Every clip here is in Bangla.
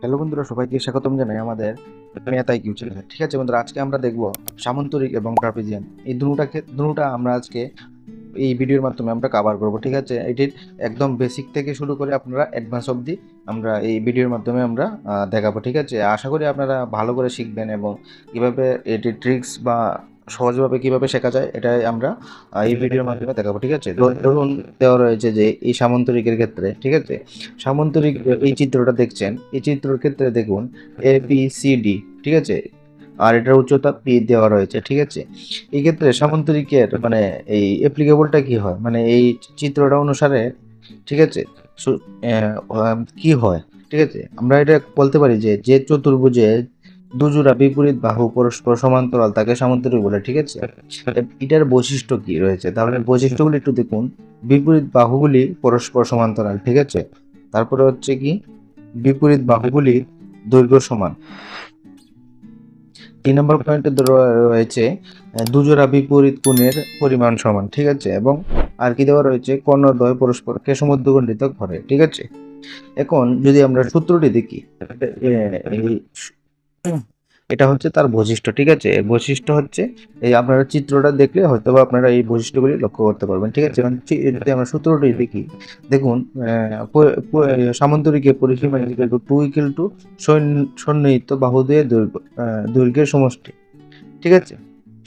হ্যালো বন্ধুরা, সবাইকে স্বাগতম জানাই আমাদের মেয়াতাই কিউ চ্যানেলে ঠিক আছে বন্ধুরা, আজকে আমরা দেখব সামন্তরিক এবং ট্রাপিজিয়ান। এই দুটাকে দুটা আমরা আজকে এই ভিডিওর মাধ্যমে আমরা কভার করব, ঠিক আছে? এটির একদম বেসিক থেকে শুরু করে আপনারা অ্যাডভান্স অবধি আমরা এই ভিডিওর মাধ্যমে আমরা দেখাবো, ঠিক আছে? আশা করি আপনারা ভালো করে শিখবেন এবং কীভাবে এটির ট্রিক্স বা সহজভাবে কীভাবে শেখা যায় এটাই আমরা এই ভিডিওর মাধ্যমে দেখাবো ঠিক আছে? ধরুন দেওয়া রয়েছে যে এই সামন্তরিকের ক্ষেত্রে ঠিক আছে? সামন্তরিক এই চিত্রটা দেখছেন এই চিত্রের ক্ষেত্রে দেখুন এ বি সি ডি ঠিক আছে? আর এটার উচ্চতা পি দেওয়া রয়েছে ঠিক আছে? এই ক্ষেত্রে সামন্তরিকের মানে এই অ্যাপ্লিকেবলটা কি হয়? মানে এই চিত্রটা অনুসারে ঠিক আছে? কি হয়? ঠিক আছে? আমরা এটা বলতে পারি যে যে চতুর্ভুজে দুজোড়া বিপরীত বাহু পরস্পর সমান্তরাল তাকে সামন্তরিক বলে ঠিক আছে? এটার বৈশিষ্ট্য কি রয়েছে? তাহলে বৈশিষ্ট্যগুলি একটু দেখুন। বিপরীত বাহুগুলি পরস্পর সমান্তরাল ঠিক আছে? তারপরে হচ্ছে কি? বিপরীত বাহুগুলি দৈর্ঘ্য সমান। তিন নম্বর পয়েন্টে রয়েছে দুজোড়া বিপরীত কোণের পরিমাণ সমান ঠিক আছে? এবং আর কি দেওয়া রয়েছে? কর্ণদ্বয় পরস্পরকে সমুদ্রখণ্ডিত করে ঠিক আছে? এখন যদি আমরা সূত্রটি দেখি এটা হচ্ছে তার বৈশিষ্ট্য, ঠিক আছে? এর বৈশিষ্ট্য হচ্ছে, এই আপনারা চিত্রটা দেখলে হয়তো বা আপনারা এই বৈশিষ্ট্যগুলি লক্ষ্য করতে পারবেন, ঠিক আছে? মানে যদি আমরা সূত্রটি দেখি, দেখুন সামান্তরিকের পরিসীমা টু ইকুয়াল টু সন্নিহিত বাহু দিয়ে দৈর্ঘ্য দৈর্ঘ্যের সমষ্টি, ঠিক আছে?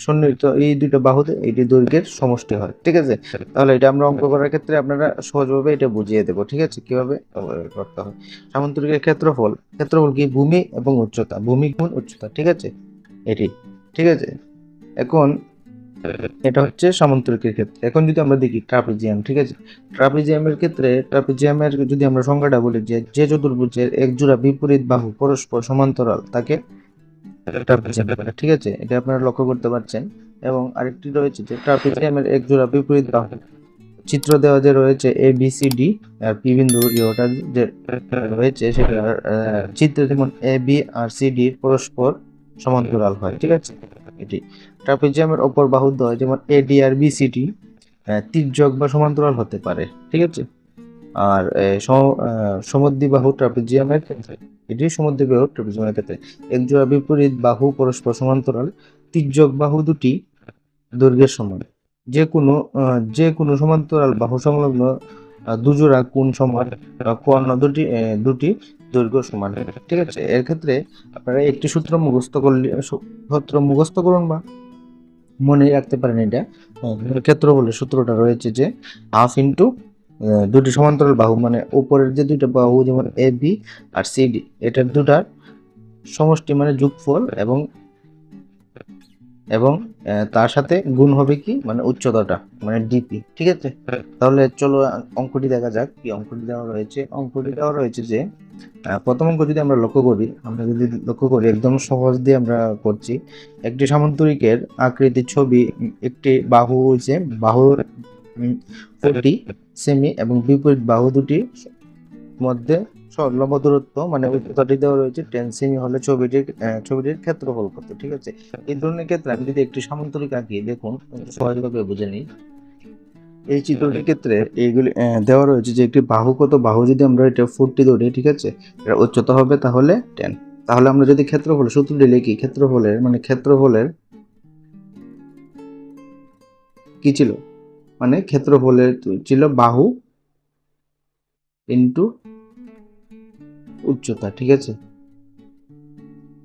সন্নিহিত এই দুইটা বাহুতে এটি দৈর্ঘ্যের সমষ্টি হয়, ঠিক আছে? তাহলে এটা আমরা অঙ্ক করার ক্ষেত্রে আপনারা সহজভাবে এটা বুঝিয়ে দেবো, ঠিক আছে? কীভাবে করতে হয়? সামান্তরিকের ক্ষেত্রফল ক্ষেত্রফল কি? ভূমি এবং উচ্চতা, ভূমি গুণ উচ্চতা, ঠিক আছে? এটি, ঠিক আছে? এখন এটা হচ্ছে সামান্তরিকের ক্ষেত্রে। এখন যদি আমরা দেখি ট্রাপিজিয়াম, ঠিক আছে? ট্রাপিজিয়ামের ক্ষেত্রে, ট্রাপিজিয়ামের যদি আমরা সংখ্যাটা বলি যে যে চতুর্ভুজের এক জোড়া বিপরীত বাহু পরস্পর সমান্তরাল, তাকে ঠিক আছে? এটা আপনারা লক্ষ্য করতে পারছেন। এবং আরেকটি রয়েছে যে ট্রাপিজিয়ামের এক জোড়া বিপরীত চিত্র দেওয়া যে রয়েছে এ বি সি ডি আর পি বিন্দু ইয়েটা যে রয়েছে সেটা চিত্রে যেমন এ বি আর সি ডি পরস্পর সমান্তরাল হয়। ঠিক আছে? এটি ট্রাপিজিয়ামের অপর বাহুদ্বয় যেমন এ ডি আর বি সি ডি তির্যক বা সমান্তরাল হতে পারে। ঠিক আছে? আর সমদ্বিবাহু ট্রাপিজিয়ামের ক্ষেত্রে, এটি সমদ্বিবাহু ট্রাপিজিয়ামের ক্ষেত্রে। একজোড়া বিপরীত বাহু পরস্পর সমান্তরাল, তির্যক বাহু দুটি দৈর্ঘ্যের সমান। যে কোনো যে কোনো সমান্তরাল বাহু সংলগ্ন দুজোড়া কোন সমান কর্ণ দুটি দুটি দৈর্ঘ্য সমান। ঠিক আছে? এর ক্ষেত্রে আপনারা একটি সূত্র মুখস্থ করলে সূত্র মুখস্থ করুন বা মনে রাখতে পারেন এটা। ক্ষেত্র বলে সূত্রটা রয়েছে যে, হাফ ইন্টু দুটি সমান্তরাল বাহু মানে উপরের যে দুইটা বাহু, যেমন এ বি আর সি ডি এটার দুটার সমষ্টি মানে যোগফল এবং এবং তার সাথে গুণ হবে কি? মানে উচ্চতাটা মানে ডিপি ঠিক আছে? তাহলে চলো অঙ্কটি দেখা যাক, কি অঙ্কটি দেওয়া রয়েছে। অঙ্কটি দেওয়া রয়েছে যে প্রথম অঙ্ক যদি আমরা লক্ষ্য করি, আমরা যদি লক্ষ্য করি, একদম সহজ দিয়ে আমরা করছি। একটি সামান্তরিকের আকৃতির ছবি, একটি বাহু হয়েছে বাহুর ফোরটি সেমি এবং বিপরীত বাহু দুটি মধ্যে স- লম্ব দূরত্ব মানে উচ্চতাটি দেওয়া রয়েছে টেন সেমি হলে ছবিটির ছবিটির ক্ষেত্রফল কত ঠিক আছে? এই ধরনের ক্ষেত্রে আমি যদি একটি সামান্তরিক আঁকি দেখুন সহজভাবে বুঝে নিই। এই চিত্রটির ক্ষেত্রে এইগুলি দেওয়া রয়েছে যে একটি বাহু কত বাহু যদি আমরা এটা ফুটটি ধরি ঠিক আছে? এটা উচ্চতা হবে তাহলে টেন। তাহলে আমরা যদি ক্ষেত্রফল সূত্রটি লিখি ক্ষেত্রফলের মানে ক্ষেত্রফলের কি ছিল? মানে ক্ষেত্রফলের ছিল বাহু ইন্টু উচ্চতা, ঠিক আছে?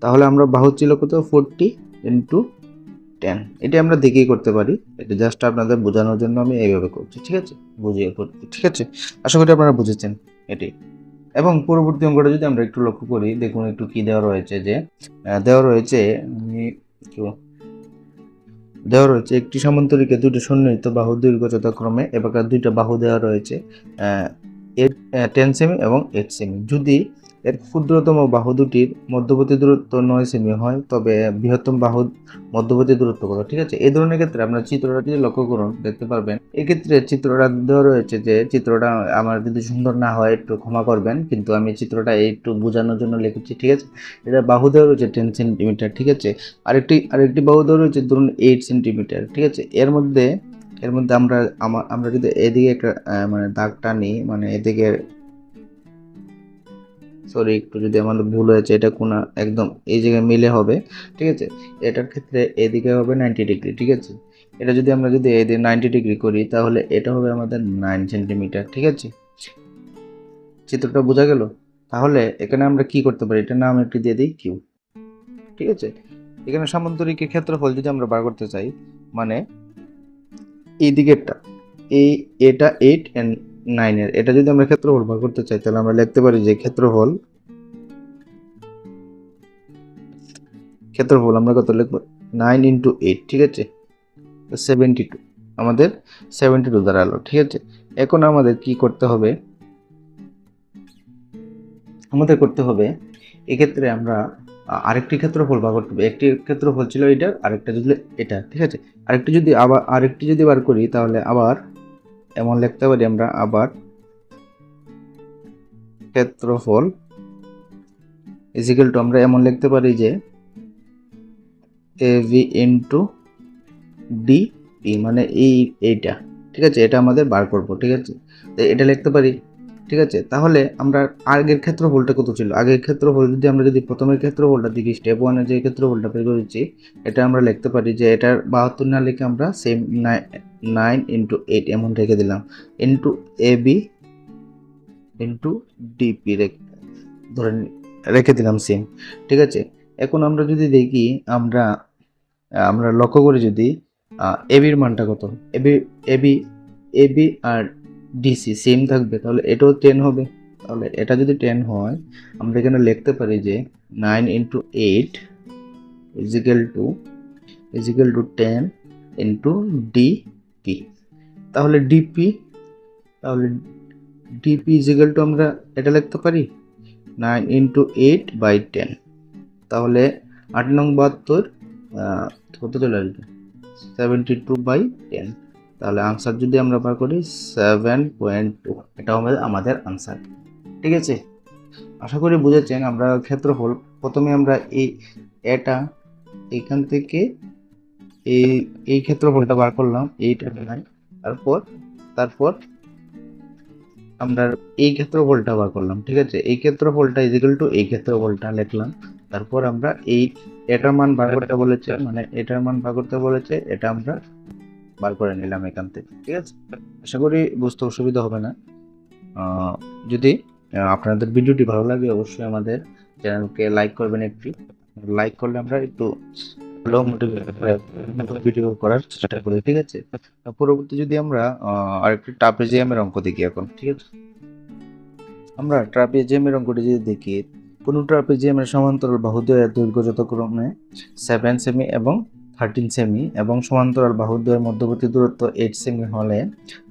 তাহলে আমরা বাহু ছিল কত? ফোরটি ইন্টু টেন এটা আমরা দেখেই করতে পারি। এটা জাস্ট আপনাদের বোঝানোর জন্য আমি এইভাবে করছি, ঠিক আছে? বুঝিয়ে করছি, ঠিক আছে? আশা করি আপনারা বুঝেছেন এটি। এবং পরবর্তী অঙ্কটা যদি আমরা একটু লক্ষ্য করি, দেখুন একটু কি দেওয়া রয়েছে যে দেওয়া রয়েছে আমি দেওয়া রয়েছে, একটি সামান্তরিকে দুটি সন্নিহিত বাহু দৈর্ঘ্য যথাক্রমে এবার দুইটা বাহু দেওয়া রয়েছে টেন সেমি এবং এইট সেমি যদি এর ক্ষুদ্রতম বাহু দুটির মধ্যবর্তী দূরত্ব নয় সেমি হয় তবে বৃহত্তম বাহু মধ্যবর্তী দূরত্ব কত? ঠিক আছে? এই ধরনের ক্ষেত্রে আপনার যদি লক্ষ্য করুন, দেখতে পারবেন। এক্ষেত্রে চিত্রটা দেওয়া রয়েছে যে, চিত্রটা আমার যদি সুন্দর না হয়, একটু ক্ষমা করবেন, কিন্তু আমি চিত্রটা একটু বোঝানোর জন্য লিখেছি, ঠিক আছে? এটা বাহু দেওয়া রয়েছে টেন সেন্টিমিটার ঠিক আছে? আরেকটি আরেকটি বাহু দেওয়া রয়েছে ধরুন এইট সেন্টিমিটার ঠিক আছে? এর মধ্যে এর মধ্যে আমরা আমরা যদি এদিকে একটা মানে দাগ টানি মানে এদিকে সরি একটু যদি আমাদের ভুল হয়েছে, এটা কোনা একদম এই জায়গায় মিলে হবে, ঠিক আছে? এটার ক্ষেত্রে এদিকে হবে নাইনটি ডিগ্রি ঠিক আছে? এটা যদি আমরা যদি এদিকে নাইনটি ডিগ্রি করি, তাহলে এটা হবে আমাদের নাইন সেন্টিমিটার ঠিক আছে? চিত্রটা বোঝা গেল? তাহলে এখানে আমরা কি করতে পারি? এটা নাম একটি দিয়ে দিই কিউ ঠিক আছে? এখানে সামান্তরিকের ক্ষেত্রফল যদি আমরা বার করতে চাই মানে এই দিকেরটা, এই এটা এইট অ্যান্ড নাইনের এটা যদি আমরা ক্ষেত্রফল বার করতে চাই, তাহলে আমরা লিখতে পারি যে ক্ষেত্রফল ক্ষেত্রফল আমরা কত লিখব? নাইন ইন্টু এইট ঠিক আছে? সেভেন্টি টু আমাদের সেভেন্টি টু দাঁড়াল, ঠিক আছে? এখন আমাদের কি করতে হবে? আমাদের করতে হবে, এক্ষেত্রে আমরা আরেকটি ক্ষেত্রফল বার করতে হবে। একটি ক্ষেত্রফল ছিল এটা আরেকটা যদি এটা, ঠিক আছে? আরেকটি যদি আবার, আরেকটি যদি বার করি, তাহলে আবার এমন লিখতে পারি আমরা আবার। ক্ষেত্রফল ইজিক্যাল টু আমরা এমন লিখতে পারি যে A V into D P মানে এই, এইটা। ঠিক আছে? এটা আমাদের বার করব, ঠিক আছে? তো এটা লিখতে পারি ঠিক আছে? তাহলে আমরা আগের ক্ষেত্রফলটা কত ছিল? আগের ক্ষেত্রফল যদি আমরা যদি প্রথমের ক্ষেত্রফলটা দেখি স্টেপ ওয়ানে যে ক্ষেত্রফলটা বের করেছি, এটা আমরা লিখতে পারি যে এটার বাহাত্তর না লিখে আমরা সেম নাইন ইন্টু এইট এমন রেখে দিলাম। Into A B into DP ধরে নি- রেখে দিলাম সেম ঠিক আছে? এখন আমরা যদি দেখি, আমরা আমরা লক্ষ্য করি যদি এবির মানটা কত? এবি এবি এবি আর ডিসি সেম থাকবে, তাহলে এটাও টেন হবে। তাহলে এটা যদি টেন হয়, আমরা এখানে লিখতে পারি যে nine into eight equal to equal to ten into DP তাহলে ডিপি তাহলে ডিপি ইজিক্যাল টু আমরা এটা লিখতে পারি? Nine into eight by ten তাহলে আট নং বাহাত্তর কত চলে আসবে? সেভেন্টি টু বাই টেন তাহলে আনসার যদি আমরা বার করি সেভেন পয়েন্ট টু এটা হবে আমাদের আনসার ঠিক আছে? আশা করি বুঝেছেন, আমরা ক্ষেত্রফল প্রথমে আমরা এই, এটা, এখান থেকে এই এই ক্ষেত্রফলটা বার করলাম, এইটা নাই তারপর তারপর আমরা এই ক্ষেত্রফলটা বার করলাম, ঠিক আছে? এই ক্ষেত্রফলটা ইজিক্যাল টু এই ক্ষেত্রফলটা লিখলাম। তারপর আমরা এই, এটার মান বার করতে বলেছে মানে এটার মান বার করতে বলেছে, এটা আমরা বার করে নিলাম এখান থেকে। ঠিক আছে? আশা করি বুঝতে অসুবিধা হবে না। যদি আপনাদের ভিডিওটি ভালো লাগে, অবশ্যই আমাদের চ্যানেলকে লাইক করবেন একটি। লাইক করলে আমরা একটু ভালো ভিডিও করার চেষ্টা করি, ঠিক আছে? পরবর্তী যদি আমরা আরেকটি ট্রাপেজিয়ামের অঙ্ক দেখি এখন, ঠিক আছে? আমরা ট্রাপেজিয়ামের অঙ্কটি যদি দেখি, কোনো ট্রাপেজিয়ামের সমান্তরাল বাহুদ্বয়ের দৈর্ঘ্য যথাক্রমে সেভেন সেমি এবং থার্টিন সেমি এবং সমান্তরাল বাহুদ্বয়ের মধ্যবর্তী দূরত্ব এইট সেমি হলে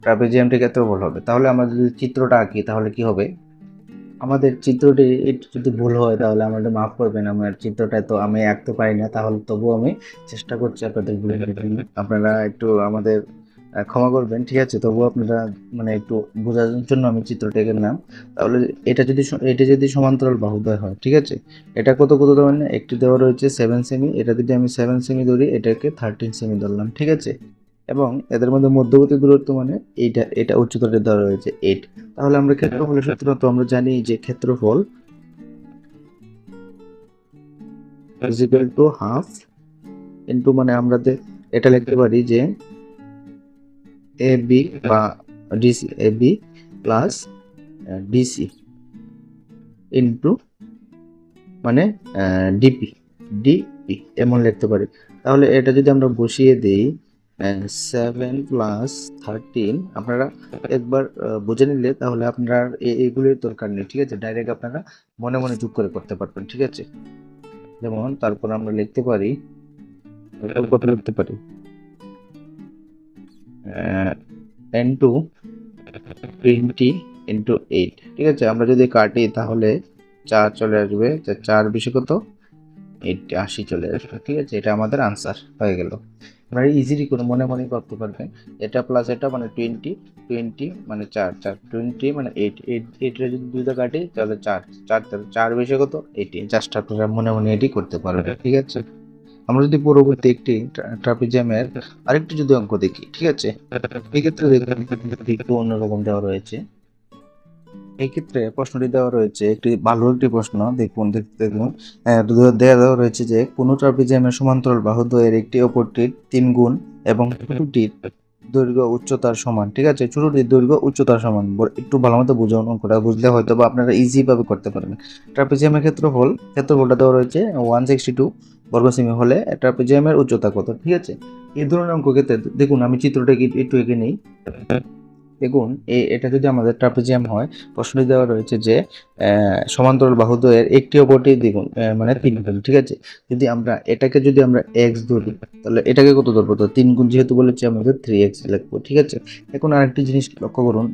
ট্রাপেজিয়ামটি ভুল হবে। তাহলে আমরা যদি চিত্রটা আঁকি, তাহলে কি হবে? আমাদের চিত্রটি যদি ভুল হয়, তাহলে আমাদের মাফ করবেন, আমার চিত্রটা তো আমি আঁকতে পারি না, তাহলে তবুও আমি চেষ্টা করছি আপনাদের আপনারা একটু আমাদের ক্ষমা করবেন, ঠিক আছে? তবুও আপনারা মানে একটু বোঝার জন্য আমি চিত্রটা নিলাম। তাহলে এটা যদি এটা যদি সমান্তরাল বাহুদ্বয় হয়, ঠিক আছে? এটা কত কত ধরেন একটি দেওয়া রয়েছে সেভেন সেমি এটা যদি আমি সেভেন সেমি ধরি, এটাকে থার্টিন সেমি ধরলাম, ঠিক আছে? এবং এদের মধ্যে মধ্যবর্তী দূরত্ব মানে এইটা, এটা উচ্চতাটা দেওয়া রয়েছে এইট তাহলে আমরা ক্ষেত্রফলের সূত্র তো আমরা জানি যে ক্ষেত্রফল ইজিক্যাল টু হাফ ইন্টু মানে আমরা এটা লিখতে পারি যে এ বি বা DC A B plus DC into মানে ডিপি ডিপি এমন লিখতে পারি। তাহলে এটা যদি আমরা বসিয়ে দিই সেভেন প্লাস থার্টিন আপনারা একবার আহ, বুঝে নিলে তাহলে আপনার এগুলির দরকার নেই ঠিক আছে? ডাইরেক্ট আপনারা মনে মনে যোগ করে করতে পারবেন ঠিক আছে? যেমন তারপর আমরা লিখতে পারি লিখতে পারি। N two twenty into eight ঠিক আছে, আমরা যদি কাটি তাহলে চার চলে আসবে চার বেশি কত? এইট আশি চলে আসবে, ঠিক আছে, এটা আমাদের আনসার হয়ে গেল। আপনারা ইজিলি করে মনে মনে করতে পারবেন, এটা প্লাস এটা মানে টোয়েন্টি টোয়েন্টি মানে চার চার টোয়েন্টি মানে এইট এইট এইটটা যদি দুইটা কাটি তাহলে চার চার চার বেশি কত? এইটি জাস্ট আপনারা মনে মনে এটি করতে পারবেন, ঠিক আছে? আমরা যদি পরবর্তী একটি ট্রাপিজিয়ামের আরেকটি যদি অঙ্ক দেখি, ঠিক আছে? এক্ষেত্রে দেখুন, একটু অন্যরকম দেওয়া রয়েছে। এই ক্ষেত্রে প্রশ্নটি দেওয়া রয়েছে, একটি ভালো একটি প্রশ্ন, দেখুন দেখুন। দেওয়া দেওয়া রয়েছে যে, কোনো ট্রাপিজিয়ামের সমান্তরাল বাহুদ্বয়ের একটি অপরটির তিন গুণ এবং ছোটটির দৈর্ঘ্য উচ্চতার সমান, ঠিক আছে? ছোটটির দৈর্ঘ্য উচ্চতার সমান। একটু ভালো মতো বুঝানো অঙ্কটা বুঝলে হয়তো বা আপনারা ইজিভাবে করতে পারবেন। ট্রাপিজিয়ামের ক্ষেত্রফল, ক্ষেত্রফলটা দেওয়া রয়েছে ওয়ান সিক্সটি টু বর্গ সেমি হলে ট্রাপিজিয়ামের উচ্চতা কত, ঠিক আছে? এই ধরনের অঙ্ক ক্ষেত্রে দেখুন, আমি চিত্রটা একটু এঁকে নেই। দেখুন এটা যদি আমাদের ট্রাপিজিয়াম হয়, প্রশ্নটি দেওয়া রয়েছে যে সমান্তরাল বাহুদ্বয়ের একটি অপরটি দ্বিগুণ মানে তিন গুণ ঠিক আছে? যদি আমরা এটাকে যদি আমরা এক্স ধরি, তাহলে এটাকে কত ধরবো? তো তিন গুণ যেহেতু বলেছি আমাদের থ্রি এক্স লিখব, ঠিক আছে? এখন আরেকটি জিনিস লক্ষ্য করুন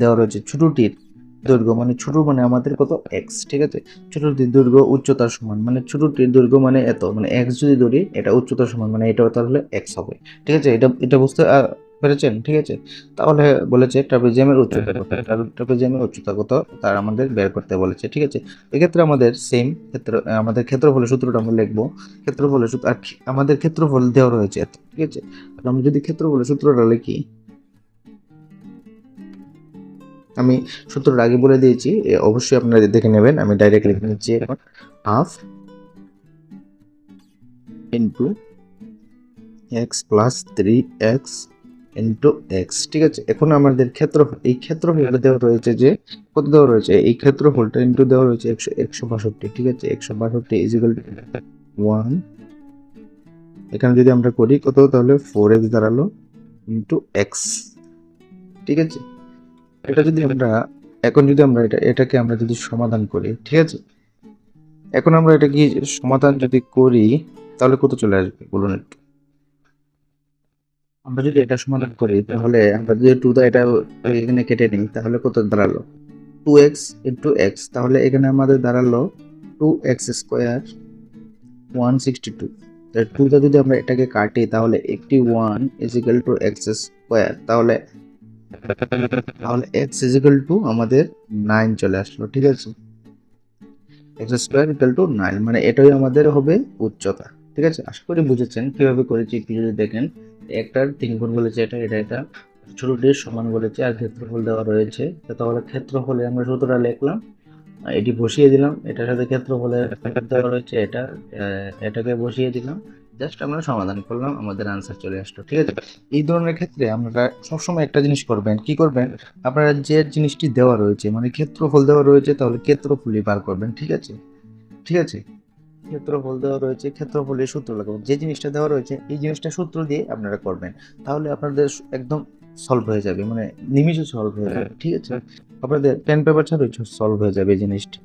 দেওয়া রয়েছে ছোটটির দৈর্ঘ্য মানে ছোট মানে আমাদের কত? এক্স ঠিক আছে? ছোটটির দৈর্ঘ্য উচ্চতার সমান মানে ছোটটির দৈর্ঘ্য মানে এত মানে এক্স যদি ধরি, এটা উচ্চতার সমান মানে এটাও তাহলে এক্স হবে, ঠিক আছে? এটা এটা বুঝতে পেরেছেন? ঠিক আছে। তাহলে বলেছে ট্রাপিজিয়ামের উচ্চতা কত? ট্রাপিজিয়ামের উচ্চতা কত? তার আমাদের বের করতে বলেছে ঠিক আছে? এক্ষেত্রে আমাদের সেম ক্ষেত্র আমাদের ক্ষেত্রফলের সূত্রটা আমরা লিখব। ক্ষেত্রফলের সূত্র আর আমাদের ক্ষেত্রফল দেওয়া রয়েছে ঠিক আছে? আমরা যদি ক্ষেত্রফলের সূত্রটা লিখি আমি সূত্রটা আগে বলে দিয়েছি অবশ্যই আপনারা দেখে নেবেন আমি ডাইরেক্ট লিখে নিচ্ছি এখন half into x plus three x into x ঠিক আছে? এখন আমাদের ক্ষেত্র, এই ক্ষেত্র ক্ষেত্রফলটা দেওয়া রয়েছে যে, কত দেওয়া রয়েছে? এই ক্ষেত্র ক্ষেত্রফলটা ইন্টু দেওয়া রয়েছে একশো একশো বাষট্টি, ঠিক আছে? একশো বাষট্টি ইজিক্যাল ওয়ান এখানে যদি আমরা করি, কত? তাহলে ফোর এক্স দাঁড়াল ইন্টু এক্স ঠিক আছে? এটা যদি আমরা, এখন যদি আমরা এটা, এটাকে আমরা যদি সমাধান করি, ঠিক আছে? এখন আমরা এটা কি সমাধান যদি করি, তাহলে কত চলে আসবে? বলুন একটু। আমরা যদি এটা সমাধান করি তাহলে আমরা যদি টু এটা এখানে কেটে নিই তাহলে কত দাঁড়াল? টু এক্স ইন্টু এক্স তাহলে এখানে আমাদের দাঁড়াল two x square one sixty two two দা যদি আমরা এটাকে কাটি তাহলে একটি one equal two x square তাহলে তাহলে এক্স ইজিক্যাল টু আমাদের নাইন চলে আসলো ঠিক আছে? X square equal to nine মানে এটাই আমাদের হবে উচ্চতা ঠিক আছে? আশা করি বুঝেছেন কীভাবে করেছি একটু যদি দেখেন। একটার তিন গুণ বলেছে এটা এটা এটা। ছোটটির সমান বলেছে আর ক্ষেত্রফল দেওয়া রয়েছে। তাহলে ক্ষেত্রফলে আমরা সূত্রটা লিখলাম, এটি বসিয়ে দিলাম। এটার সাথে ক্ষেত্রফলে দেওয়া রয়েছে, এটা এটাকে বসিয়ে দিলাম। জাস্ট আমরা সমাধান করলাম, আমাদের আনসার চলে আসলো, ঠিক আছে? এই ধরনের ক্ষেত্রে আপনারা সবসময় একটা জিনিস করবেন, কি করবেন? আপনারা যে জিনিসটি দেওয়া রয়েছে মানে ক্ষেত্রফল দেওয়া রয়েছে, তাহলে ক্ষেত্রফলই বার করবেন, ঠিক আছে? ঠিক আছে? ক্ষেত্রফল দেওয়া রয়েছে ক্ষেত্রফলের সূত্র লাগাবেন যে জিনিসটা দেওয়া রয়েছে এই জিনিসটা সূত্র দিয়ে আপনারা করবেন। তাহলে আপনাদের একদম সলভ হয়ে যাবে মানে নিমিষে সলভ হয়ে যাবে ঠিক আছে? আপনাদের পেন পেপার ছাড়াই সলভ হয়ে যাবে এই জিনিসটি।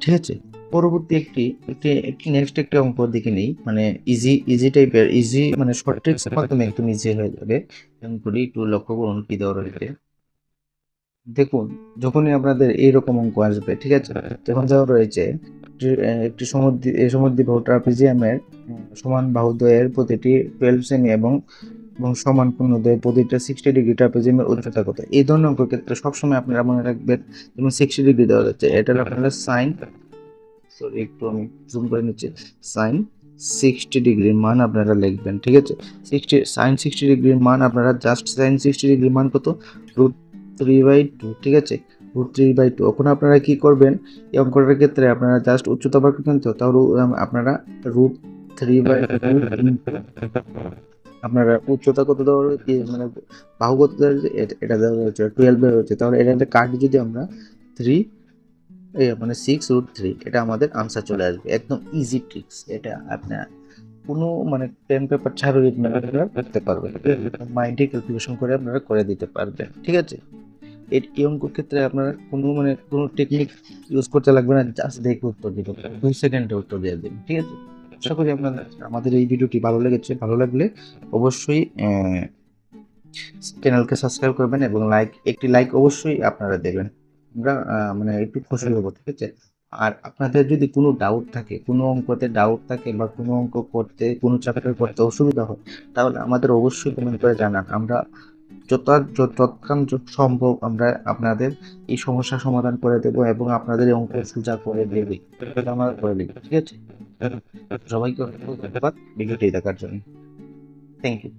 ঠিক আছে? পরবর্তী একটি একটি একটি নেক্সট একটি অঙ্ক দেখে নেই মানে ইজি ইজি টাইপের ইজি মানে শর্ট ট্রিক্স মাধ্যমে একদম ইজি হয়ে যাবে। অঙ্কটি একটু লক্ষ্য করুন কি দেওয়া রয়েছে। দেখুন, যখনই আপনাদের এইরকম অঙ্ক আসবে, ঠিক আছে? তখন যাওয়া রয়েছে একটি- সমুদ্র এই ট্রাপিজিয়ামের সমান বাহুদ্বয়ের প্রতিটি টুয়েলভ সেমি এবং এবং সমান পূর্ণদ্বয়ের প্রতিটা সিক্সটি ডিগ্রি ট্রাপিজিয়ামের উচ্চতা কত এই ধরনের অঙ্কের ক্ষেত্রে সবসময় আপনারা মনে রাখবেন, যেমন সিক্সটি ডিগ্রি দেওয়া যাচ্ছে, এটা আপনারা সাইন সরি একটু আমি জুম করে নিচ্ছি সাইন সিক্সটি ডিগ্রির মান আপনারা লিখবেন, ঠিক আছে? সিক্সটি সাইন সিক্সটি ডিগ্রির মান আপনারা জাস্ট সাইন সিক্সটি ডিগ্রির মান কত? রুট থ্রি বাই টু ঠিক আছে? রুট থ্রি বাই টু এখন আপনারা কি করবেন? এই অঙ্কটার ক্ষেত্রে আপনারা জাস্ট উচ্চতা বার তো? তাহলে আপনারা রুট থ্রি বাই আপনারা উচ্চতা কত দেওয়া রয়েছে মানে বাহু কত এটা- দেওয়া রয়েছে টুয়েলভ রয়েছে তাহলে এটা একটা কাটি যদি আমরা থ্রি মানে সিক্স রুট থ্রি এটা আমাদের আনসার চলে আসবে। একদম ইজি ট্রিক্স এটা আপনার কোনো মানে পেন পেপার ছাড়াই আপনারা করতে পারবেন। মাইন্ডে ক্যালকুলেশন করে আপনারা করে দিতে পারবেন। ঠিক আছে? এই এই অঙ্ক ক্ষেত্রে আপনারা কোনো মানে কোনো টেকনিক ইউজ করতে লাগবে না জাস্ট দেখে উত্তর দিতে দুই সেকেন্ডে উত্তর দিয়ে দেবেন ঠিক আছে? আশা করি আপনাদের আমাদের এই ভিডিওটি ভালো লেগেছে। ভালো লাগলে অবশ্যই চ্যানেলকে সাবস্ক্রাইব করবেন এবং লাইক একটি লাইক অবশ্যই আপনারা দেবেন। আমরা মানে একটু খুশি হব ঠিক আছে? আর আপনাদের যদি কোনো ডাউট থাকে কোনো অঙ্কতে ডাউট থাকে বা কোনো অঙ্ক করতে কোনো চ্যাপ্টার করতে অসুবিধা হয় তাহলে আমাদের অবশ্যই কমেন্ট করে জানান। আমরা যৎকান্ত সম্ভব আমরা আপনাদের এই সমস্যা সমাধান করে দেবো এবং আপনাদের অঙ্ক সোজা করে দেবে আমরা করে দেবো ঠিক আছে? সবাইকে ধন্যবাদ। ভিডিওটি দেখার জন্য। Thank you